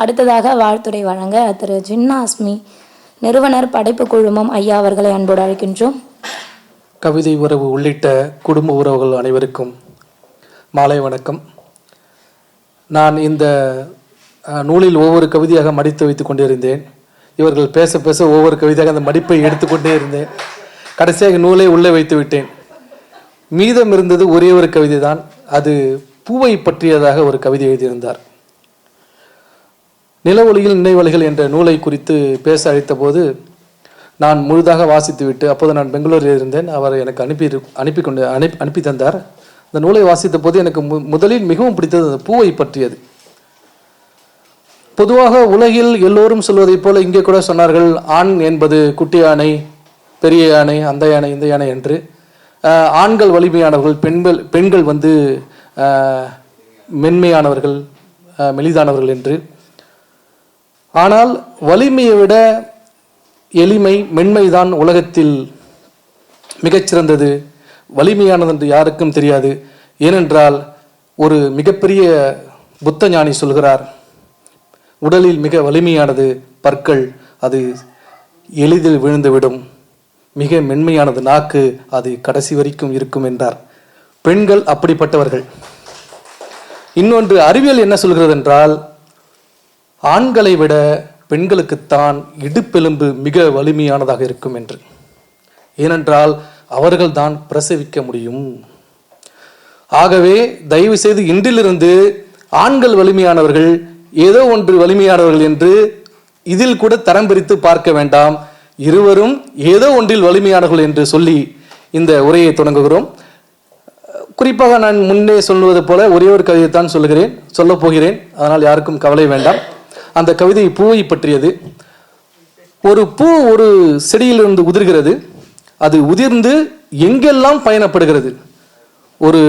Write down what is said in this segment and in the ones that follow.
அடுத்ததாக வாழ்த்துரை வழங்க திரு ஜின்னாஸ்மி நிறுவனர் படைப்பு குழுமம் ஐயா அவர்களை அன்போடு அழைக்கின்றோம். கவிதை உறவு உள்ளிட்ட குடும்ப உறவுகள் அனைவருக்கும் மாலை வணக்கம். நான் இந்த நூலில் ஒவ்வொரு கவிதையாக மடித்து வைத்து கொண்டிருந்தேன். இவர்கள் பேச பேச ஒவ்வொரு கவிதையாக அந்த மடிப்பை எடுத்துக்கொண்டே இருந்தேன். கடைசியாக நூலை உள்ளே வைத்து விட்டேன். மீதம் இருந்தது ஒரே ஒரு கவிதை தான் அது பூவை பற்றியதாக ஒரு கவிதை எழுதியிருந்தார். நிலவொளியில் நினைவலைகள் என்ற நூலை குறித்து பேச அழைத்தபோது நான் முழுதாக வாசித்துவிட்டு அப்போது நான் பெங்களூரில் இருந்தேன். அவர் எனக்கு அனுப்பி அனுப்பி கொண்டு அனுப்பி அனுப்பி தந்தார். அந்த நூலை வாசித்த போது எனக்கு மு- முதலில் மிகவும் பிடித்தது அந்த பூவை பற்றியது. பொதுவாக உலகில் எல்லோரும் சொல்வதைப் போல இங்கே கூட சொன்னார்கள் ஆண் என்பது குட்டி யானை பெரிய யானை அந்த யானை இந்த யானை என்று. ஆண்கள் வலிமையானவர்கள் பெண்கள் பெண்கள் வந்து மென்மையானவர்கள் மெலிதானவர்கள் என்று. ஆனால் வலிமையை விட எளிமை மென்மைதான் உலகத்தில் மிகச்சிறந்தது. வலிமையானது என்று யாருக்கும் தெரியாது. ஏனென்றால் ஒரு மிகப்பெரிய புத்த ஞானி சொல்கிறார் உடலில் மிக வலிமையானது பற்கள் அது எளிதில் விழுந்துவிடும். மிக மென்மையானது நாக்கு அது கடைசி வரைக்கும் இருக்கும் என்றார். பெண்கள் அப்படிப்பட்டவர்கள். இன்னொன்று அறிவியல் என்ன சொல்கிறது என்றால் ஆண்களை விட பெண்களுக்குத்தான் இடுப்பெலும்பு மிக வலிமையானதாக இருக்கும் என்று. ஏனென்றால் அவர்கள்தான் பிரசவிக்க முடியும். ஆகவே தயவு செய்து இன்றிலிருந்து ஆண்கள் வலிமையானவர்கள் ஏதோ ஒன்று வலிமையானவர்கள் என்று இதில் கூட தரம் பிரித்து பார்க்க வேண்டாம். இருவரும் ஏதோ ஒன்றில் வலிமையானவர்கள் என்று சொல்லி இந்த உரையை தொடங்குகிறோம். குறிப்பாக நான் முன்னே சொல்லுவது போல ஒரே ஒரு கதையைத்தான் தான் சொல்லுகிறேன் சொல்லப் போகிறேன். அதனால் யாருக்கும் கவலை வேண்டாம். அந்த கவிதை பூவை பற்றியது. ஒரு பூ ஒரு செடியிலிருந்து உதிர்கிறது. அது உதிர்ந்து எங்கெல்லாம் பயணப்படுகிறது? ஒரு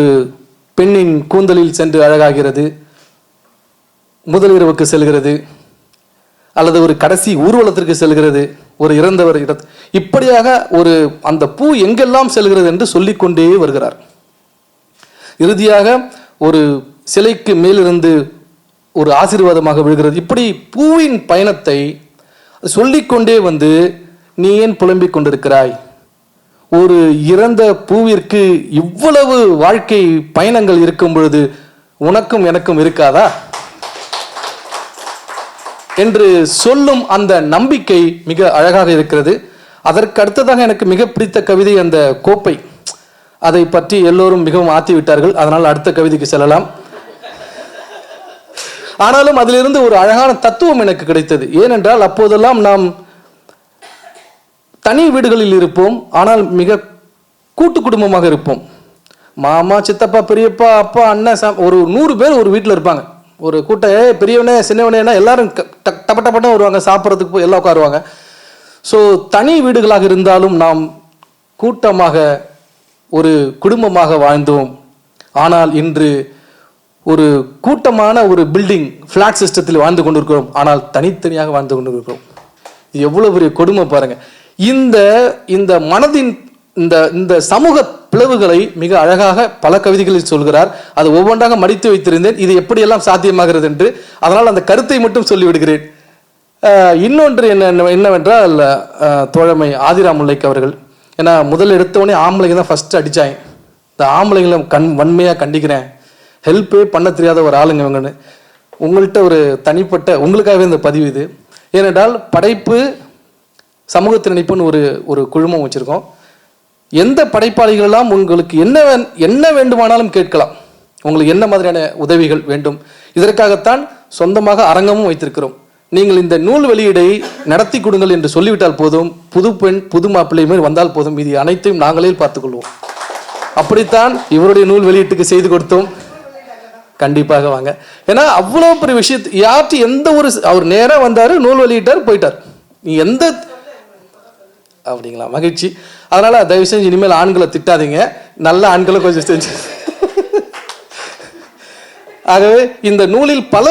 பெண்ணின் கூந்தலில் சென்று அழகாகிறது. முதலிரவுக்கு செல்கிறது. அல்லது ஒரு கடைசி ஊர்வலத்திற்கு செல்கிறது. ஒரு இறந்தவர் இட இப்படியாக ஒரு அந்த பூ எங்கெல்லாம் செல்கிறது என்று சொல்லிக்கொண்டே வருகிறார். இறுதியாக ஒரு சிலைக்கு மேலிருந்து ஒரு ஆசீர்வாதமாக விழுகிறது. இப்படி பூவின் பயணத்தை சொல்லிக்கொண்டே வந்து நீ ஏன் புலம்பிக் கொண்டிருக்கிறாய்? ஒரு இறந்த பூவிற்கு இவ்வளவு வாழ்க்கை பயணங்கள் இருக்கும் பொழுது உனக்கும் எனக்கும் இருக்காதா? என்று சொல்லும் அந்த நம்பிக்கை மிக அழகாக இருக்கிறது. அதற்கு அடுத்ததாக எனக்கு மிக பிடித்த கவிதை அந்த கோப்பை. அதை பற்றி எல்லோரும் மிகவும் ஆத்தி விட்டார்கள் அதனால் அடுத்த கவிதைக்கு செல்லலாம். ஆனாலும் அதிலிருந்து ஒரு அழகான தத்துவம் எனக்கு கிடைத்தது. ஏனென்றால் அப்போதெல்லாம் நாம் தனி வீடுகளில் இருப்போம் ஆனால் மிக கூட்டு குடும்பமாக இருப்போம். மாமா சித்தப்பா பெரியப்பா அப்பா அண்ணன் சா ஒரு நூறு பேர் ஒரு வீட்டில் இருப்பாங்க. ஒரு கூட்டம் ஏ பெரியவனே சின்னவனேனா எல்லாரும் டப்ப டப்பட்டம் வருவாங்க சாப்பிட்றதுக்கு போய் எல்லாம் உட்காருவாங்க. ஸோ தனி வீடுகளாக இருந்தாலும் நாம் கூட்டமாக ஒரு குடும்பமாக வாழ்ந்தோம். ஆனால் இன்று ஒரு கூட்டமான ஒரு பில்டிங் ஃப்ளாட் சிஸ்டத்தில் வாழ்ந்து கொண்டிருக்கிறோம். ஆனால் தனித்தனியாக வாழ்ந்து கொண்டிருக்கிறோம். இது எவ்வளோ பெரிய கொடுமை பாருங்க. இந்த இந்த மனதின் இந்த இந்த சமூக பிளவுகளை மிக அழகாக பல கவிதைகளில் சொல்கிறார். அது ஒவ்வொன்றாக மடித்து வைத்திருந்தேன். இது எப்படியெல்லாம் சாத்தியமாகிறது என்று அதனால் அந்த கருத்தை மட்டும் சொல்லிவிடுகிறேன். இன்னொன்று என்ன என்னவென்றால் தோழமை ஆதிரா முல்லைக்கு அவர்கள். ஏன்னா முதல் எடுத்தவொடனே ஆம்பளைங்க தான் ஃபஸ்ட்டு அடிச்சாங்க. இந்த ஆம்பளைங்களை கண் வன்மையாக கண்டிக்கிறேன். ஹெல்ப்பே பண்ண தெரியாத ஒரு ஆளுங்க இவங்கன்னு. உங்கள்கிட்ட ஒரு தனிப்பட்ட உங்களுக்காகவே இந்த பதிவு இது. ஏனென்றால் படைப்பு சமூகத்தின் இணைப்புன்னு ஒரு ஒரு குழுமம் வச்சுருக்கோம். எந்த படைப்பாளிகளெல்லாம் உங்களுக்கு என்ன வே- என்ன வேண்டுமானாலும் கேட்கலாம். உங்களுக்கு என்ன மாதிரியான உதவிகள் வேண்டும். இதற்காகத்தான் சொந்தமாக அரங்கமும் வைத்திருக்கிறோம். நீங்கள் இந்த நூல் வெளியீடை நடத்தி கொடுங்கள் என்று சொல்லிவிட்டால் போதும். புது பெண் புது மாப்பிள்ளை வந்தால் போதும். இது அனைத்தையும் நாங்களே பார்த்துக்கொள்வோம். அப்படித்தான் இவருடைய நூல் வெளியீட்டுக்கு செய்து கொடுத்தோம். கண்டிப்பாக வாங்க ஏன்னா அவ்வளோ பெரிய விஷயத்து யார்ட்டு எந்த ஒரு அவர் நேராக வந்தார் நூல் வெளியிட்டார் போயிட்டார். நீ எந்த அப்படிங்களா மகிழ்ச்சி. அதனால தயவு செஞ்சு இனிமேல் ஆண்களை திட்டாதீங்க. நல்ல ஆண்களை கொஞ்சம் செஞ்சு. ஆகவே இந்த நூலில் பல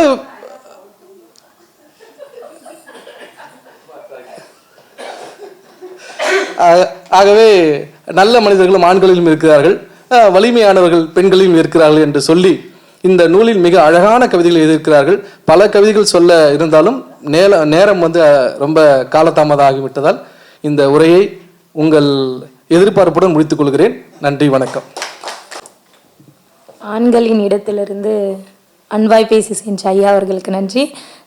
ஆகவே நல்ல மனிதர்களும் ஆண்களிலும் இருக்கிறார்கள். வலிமையானவர்கள் பெண்களிலும் இருக்கிறார்கள் என்று சொல்லி இந்த நூலில் மிக அழகான கவிதைகள் எழுதியிருக்கிறார்கள். பல கவிதைகள் சொல்ல இருந்தாலும் நேர நேரம் வந்து ரொம்ப காலதாமதம் ஆகிவிட்டதால் இந்த உரையை உங்கள் எதிர்பார்ப்புடன் முடித்துக் கொள்கிறேன். நன்றி வணக்கம். ஆண்களின் இடத்திலிருந்து அன்பாய் பேசி சென்ற ஐயா அவர்களுக்கு நன்றி.